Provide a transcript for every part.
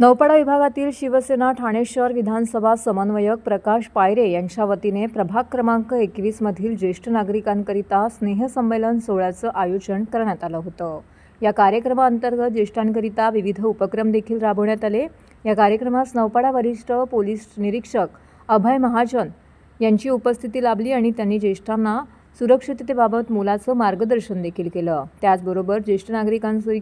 नौपाडा विभागातील शिवसेना ठाणे शहर विधानसभा समन्वयक प्रकाश पायरे यांच्या वतीने प्रभाग क्रमांक एकवीसमधील ज्येष्ठ नागरिकांकरिता स्नेहसंमेलन सोहळ्याचं आयोजन करण्यात आलं होतं. या कार्यक्रमाअंतर्गत ज्येष्ठांकरिता विविध उपक्रम देखील राबवण्यात आले. या कार्यक्रमास नौपाडा वरिष्ठ पोलीस निरीक्षक अभय महाजन यांची उपस्थिती लाभली आणि त्यांनी ज्येष्ठांना सुरक्षिततेबाबत मोलाचं मार्गदर्शन देखील केलं. त्याचबरोबर ज्येष्ठ नागरिकांसरी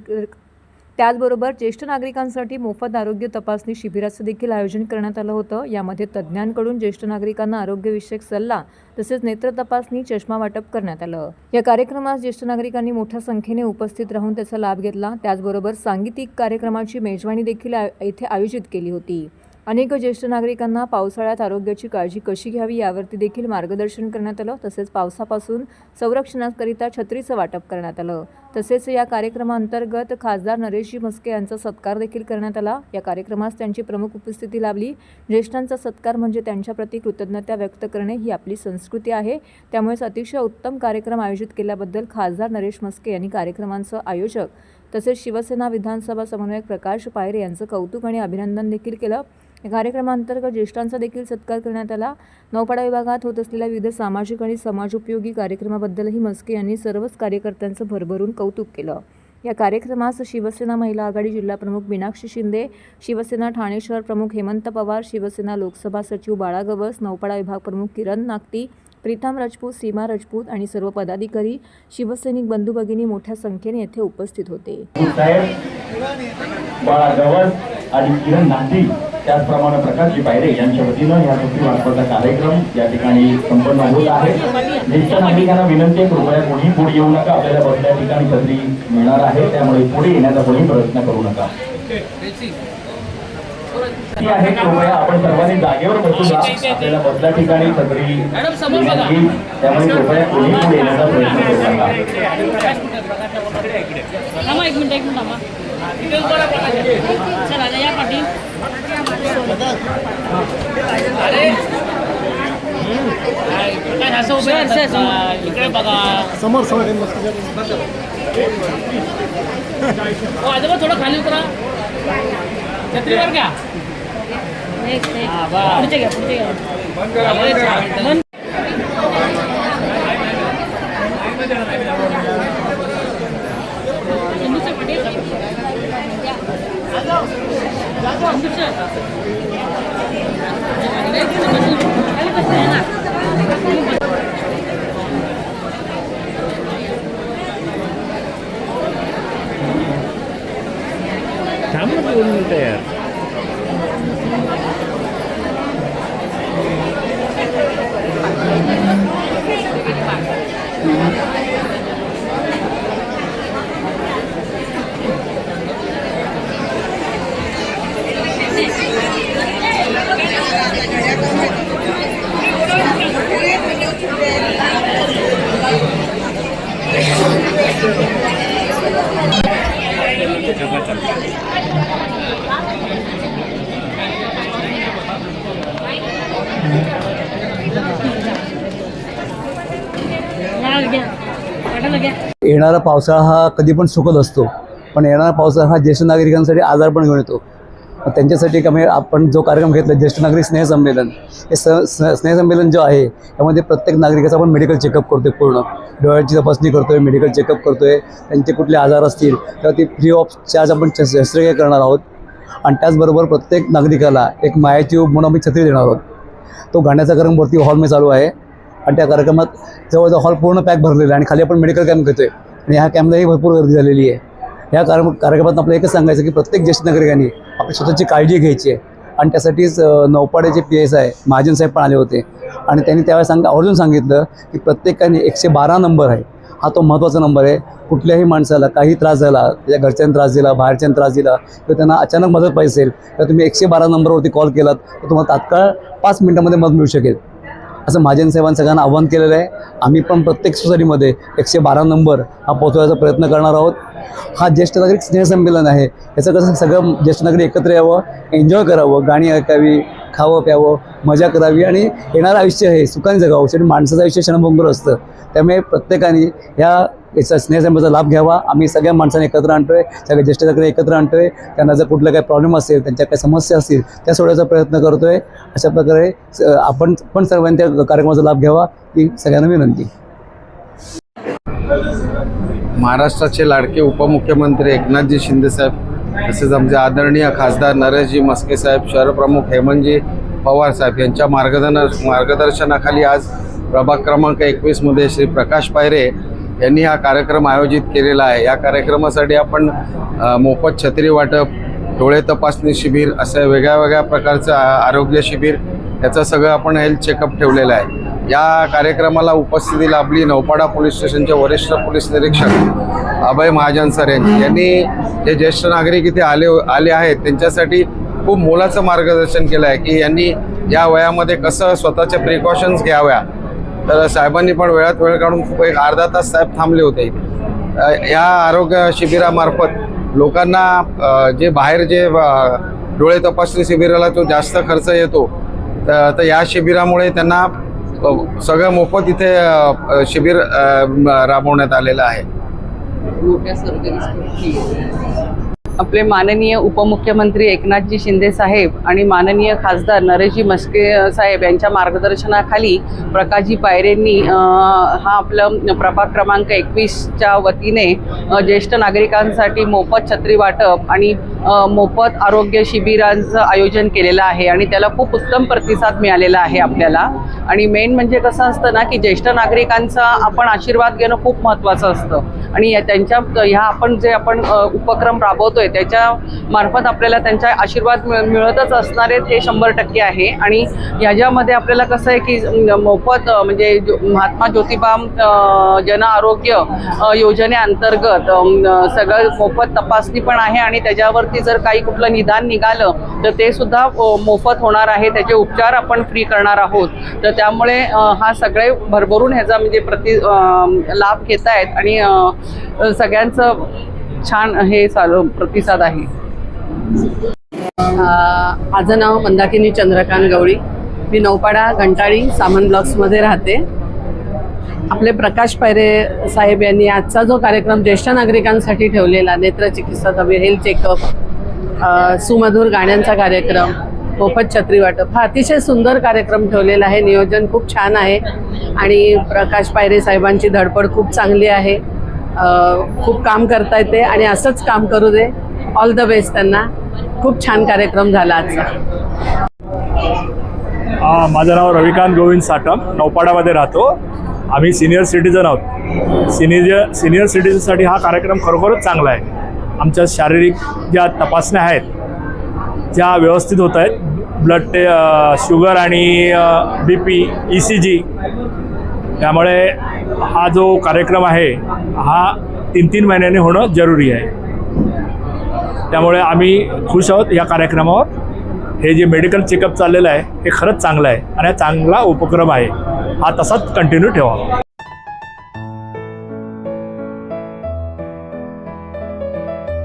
त्याचबरोबर ज्येष्ठ नागरिकांसाठी मोफत आरोग्य तपासणी शिबिराचं देखील आयोजन करण्यात आलं होतं. यामध्ये तज्ज्ञांकडून ज्येष्ठ नागरिकांना आरोग्यविषयक सल्ला तसेच नेत्र तपासणी चष्मा वाटप करण्यात आलं. या कार्यक्रमास ज्येष्ठ नागरिकांनी मोठ्या संख्येने उपस्थित राहून त्याचा लाभ घेतला. त्याचबरोबर सांगीतिक कार्यक्रमाची मेजवानी देखील येथे आयोजित केली होती. अनेक ज्येष्ठ नागरिकांना पावसाळ्यात आरोग्याची काळजी कशी घ्यावी यावरती देखील मार्गदर्शन करण्यात आलं. तसेच पावसापासून संरक्षणाकरिता छत्रीचं वाटप करण्यात आलं. तसेच या कार्यक्रमाअंतर्गत खासदार नरेशजी म्हस्के यांचा सत्कार देखील करण्यात आला. या कार्यक्रमास त्यांची प्रमुख उपस्थिती लाभली. ज्येष्ठांचा सत्कार म्हणजे त्यांच्याप्रती कृतज्ञता व्यक्त करणे ही आपली संस्कृती आहे. त्यामुळेच अतिशय उत्तम कार्यक्रम आयोजित केल्याबद्दल खासदार नरेश म्हस्के यांनी कार्यक्रमांचं आयोजक तसेच शिवसेना विधानसभा समन्वयक प्रकाश पायरे यांचं कौतुक आणि अभिनंदन देखील केलं. या कार्यक्रमाअंतर्गत ज्येष्ठांचा देखील सत्कार करण्यात आला. नौपाडा विभागात होत असलेल्या विविध सामाजिक आणि समाजोपयोगी कार्यक्रमाबद्दलही मस्के यांनी सर्वच कार्यकर्त्यांचं भरभरून कौतुक केलं. या कार्यक्रमास शिवसेना महिला आघाडी जिल्हाप्रमुख मीनाक्षी शिंदे शिवसेना ठाणे शहर प्रमुख हेमंत पवार शिवसेना लोकसभा सचिव बाळा गवस नौपाडा विभाग प्रमुख किरण नागती प्रीतम राजपूत सीमा राजपूत आणि सर्व पदाधिकारी शिवसैनिक बंधू भगिनी मोठ्या संख्येने येथे उपस्थित होते. आणि किरण नांदी त्याचप्रमाणे प्रकाशजी पायरे यांच्या वतीनं या सुट्टी वाटपाचा कार्यक्रम या ठिकाणी संपन्न होत आहे. ज्येष्ठ नागरिकांना विनंती आहे कृपया कोणी पुढे येऊ नका आपल्याला बसल्या ठिकाणी छत्री मिळणार आहे त्यामुळे पुढे येण्याचा कोणी प्रयत्न करू नका. ती आहे. कृपया आपण सर्वांनी जागेवर बसू आपल्याला बसल्या ठिकाणी छत्री त्यामुळे कृपया कोणी पुढे येण्याचा प्रयत्न करू नका. एक मिनिट एक मिनिट चला या पाठी. काय असं उभे राहतात का? इकडे बघा. समोर समोर आजोबा थोडं खाली उतरा. छत्रीवर घ्या. हा, बा. पुढचे घ्या पुढचे घ्या अरे, छान. चंदूच्या पाठी. चंदूच्या. येणारा पावसाळा हा कधी पण सुखद असतो पण येणारा पावसाळा हा ज्येष्ठ नागरिकांसाठी आजार पण घेऊन येतो. त्यांच्यासाठी कमी म्हणजे आपण जो कार्यक्रम घेतला ज्येष्ठ नागरिक स्नेहसंमेलन हे स स्नेहसंमेलन जो आहे त्यामध्ये प्रत्येक नागरिकाचा आपण मेडिकल चेकअप करतो पूर्ण. डोळ्याची तपासणी करतो आहे मेडिकल चेकअप करतो आहे त्यांचे कुठले आजार असतील तर ते फ्री ऑफ चार्ज आपण शस्त्रक्रिया करणार आहोत. आणि त्याचबरोबर प्रत्येक नागरिकाला एक मायाची म्हणून आम्ही छत्री देणार आहोत. तो गाण्याचा कार्यक्रम वरती हॉलमध्ये चालू आहे. आणि त्या कार्यक्रमात जवळजवळ हॉल पूर्ण पॅक भरलेला आहे आणि खाली आपण मेडिकल कॅम्प घेतो आहे आणि ह्या कॅम्पलाही भरपूर गर्दी झालेली आहे. ह्या कार कार्यक्रमात आपलं एकच सांगायचं की प्रत्येक ज्येष्ठ नागरिकांनी आपली स्वतःची काळजी घ्यायची आहे. आणि त्यासाठीच नौपाड्याचे पी एस आहे महाजन साहेब पण आले होते. आणि त्यांनी त्यावेळेस सांग आवर्जून सांगितलं की प्रत्येकाने एकशे बारा नंबर आहे. हा तो महत्त्वाचा नंबर आहे. कुठल्याही माणसाला काही त्रास झाला त्याच्या घरच्यांनी त्रास दिला बाहेरच्यानं त्रास दिला किंवा त्यांना अचानक मदत पाहिजे असेल तर तुम्ही एकशे बारा नंबरवरती कॉल केलात तर तुम्हाला तात्काळ पाच मिनिटामध्ये मदत मिळू शकेल. असं महाजन साहेबांनी सगळ्यांना आव्हान केलेलं आहे. आम्ही पण प्रत्येक सोसायटीमध्ये एकशे बारा नंबर हा पोचवायचा प्रयत्न करणार आहोत. हा ज्येष्ठ नागरिक स्नेहसंमेलन आहे. याचं कसं सगळं ज्येष्ठ नागरिक एकत्र यावं एन्जॉय करावं गाणी ऐकावी खावं प्यावं मजा करावी आणि येणारं आयुष्य हे सुखाने जगावं. शेवटी माणसाचं आयुष्य क्षणभंगूर असतं. त्यामुळे प्रत्येकाने ह्या याचा स्नेहसंबंधाचा लाभ घ्यावा. आम्ही सगळ्या माणसांना एकत्र आणतोय सगळ्या ज्येष्ठ नागरिक एकत्र आणतोय. त्यांना जर कुठलं काही प्रॉब्लेम असेल त्यांच्या काही समस्या असतील त्या सोडवायचा प्रयत्न करतोय. अशा प्रकारे स- आपण पण सर्वांनी त्या कार्यक्रमाचा लाभ घ्यावा. ही सगळ्यांना विनंती. महाराष्ट्राचे लाडके उपमुख्यमंत्री एकनाथजी शिंदेसाहेब तसेच आमचे आदरणीय खासदार नरेशजी मस्के साहेब शहरप्रमुख हेमंतजी पवार साहेब यांच्या मार्गदर्शन मार्गदर्शनाखाली आज प्रभाग क्रमांक एकवीसमध्ये श्री प्रकाश पायरे यांनी हा कार्यक्रम आयोजित केलेला आहे. या कार्यक्रमासाठी आपण मोफत छत्री वाटप डोळे तपासणी शिबिर असं वेगळ्या वेगळ्या प्रकारचं आरोग्य शिबिर याचं सगळं आपण हेल्थ चेकअप ठेवलेलं आहे. या कार्यक्रमाला उपस्थिती लाभली नौपाडा पोलीस स्टेशनचे वरिष्ठ पोलीस निरीक्षक अभय महाजन सर यांची. यांनी जे ज्येष्ठ नागरिक इथे आले आले आहेत त्यांच्यासाठी खूप मोलाचं मार्गदर्शन केलं आहे की यांनी या वयामध्ये कसं स्वतःच्या प्रिकॉशन्स घ्याव्या. तर साहेबांनी पण वेळात वेळ काढून खूप एक अर्धा तास साहेब थांबले होते. या आरोग्य शिबिरामार्फत लोकांना जे बाहेर जे डोळे तपासणी शिबिराला जो जास्त खर्च येतो तर या शिबिरामुळे त्यांना सगळं मोफत इथे शिबिर राबवण्यात आलेलं आहे. आपले माननीय उपमुख्यमंत्री एकनाथजी शिंदे साहेब आणि माननीय खासदार नरेशजी मस्के साहेब यांच्या मार्गदर्शनाखाली प्रकाशजी पायरेंनी हा आपलं प्रभाग क्रमांक एकवीसच्या वतीने ज्येष्ठ नागरिकांसाठी मोफत छत्री वाटप आणि मोफत आरोग्य शिबिरांचं आयोजन केलेलं आहे आणि त्याला खूप उत्तम प्रतिसाद मिळालेला आहे आपल्याला. आणि मेन म्हणजे कसं असतं ना की ज्येष्ठ नागरिकांचा आपण आशीर्वाद घेणं खूप महत्त्वाचं असतं. आणि या- त्यांच्या ह्या आपण जे आपण उपक्रम राबवतोय त्याच्या मार्फत आपल्याला त्यांचा आशीर्वाद मिळ मिळतच असणारे हे शंभर टक्के आहे. आणि ह्याच्यामध्ये आपल्याला कसं आहे की मोफत म्हणजे जो- महात्मा ज्योतिबा जन आरोग्य योजनेअंतर्गत सगळं मोफत तपासणी पण आहे. आणि त्याच्यावरती जर काही कुठलं निदान निघालं तर ते सुद्धा मोफत होणार आहे. त्याचे उपचार आपण फ्री करणार आहोत. तर त्यामुळे हा सगळे भरभरून ह्याचा म्हणजे प्रति लाभ घेत आहेत आणि सगळ्यांचं छान हे चालू प्रतिसाद आहे. माझं नाव मंदाकिनी चंद्रकांत गवळी. मी नौपाडा घंटाळी सामन ब्लॉक्समध्ये राहते. आपले प्रकाश पायरे साहेब यांनी आजचा जो कार्यक्रम ज्येष्ठ नागरिकांसाठी ठेवलेला नेत्रचिकित्सा तबीर हेल्थ चेकअप सुमधुर गाण्यांचा कार्यक्रम मोफत छत्री वाटप हा अतिशय सुंदर कार्यक्रम ठेवलेला आहे. नियोजन खूप छान आहे. आणि प्रकाश पायरे साहेबांची धडपड खूप चांगली आहे. खूप काम करता येते आणि असंच काम करू दे. ऑल द बेस्ट त्यांना. खूप छान कार्यक्रम झाला आजचा. माझं नाव रविकांत गोविंद साटम नौपाडामध्ये राहतो. आम्ही सिनियर सिटीजन आहोत. सिनियर सिनियर सिटीजनसाठी हा कार्यक्रम खरोखरच चांगला आहे. आमच्या शारीरिक ज्या तपासण्या आहेत ज्या व्यवस्थित होत आहेत ब्लड टे शुगर आणि B P E C G त्यामुळे हा जो कार्यक्रम आहे हा तीन तीन महिन्याने होणं जरुरी आहे. त्यामुळे आम्ही खुश आहोत या कार्यक्रमावर. हे जे मेडिकल चेकअप चाललेलं आहे हे खरंच चांगलं आहे आणि हा चांगला उपक्रम आहे. हा तसाच कंटिन्यू ठेवावा